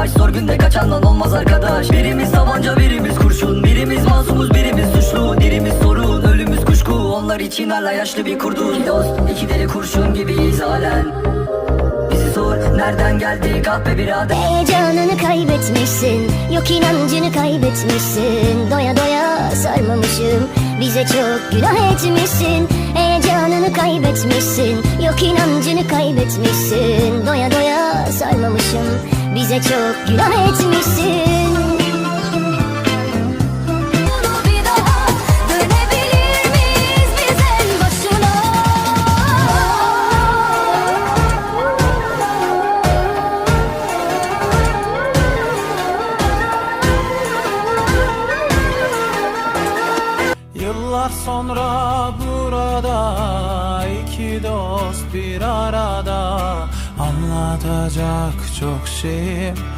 kaç Zor günde kaçandan olmaz arkadaş. Birimiz tabanca birimiz kurşun. Birimiz masumuz birimiz suçlu. Dirimiz sorun ölümüz kuşku. Onlar için hala yaşlı bir kurdun. İki dost iki deli kurşun gibiyiz halen. Bizi sor nereden geldik ah be birader? Heyecanını kaybetmişsin Yok inancını kaybetmişsin. Doya doya sarmamışım Bize çok günah etmişsin. Heyecanını kaybetmişsin Yok inancını kaybetmişsin Bize çok günah etmişsin? Yıllar sonra burada iki dost bir arada Anlatacak çok şeyim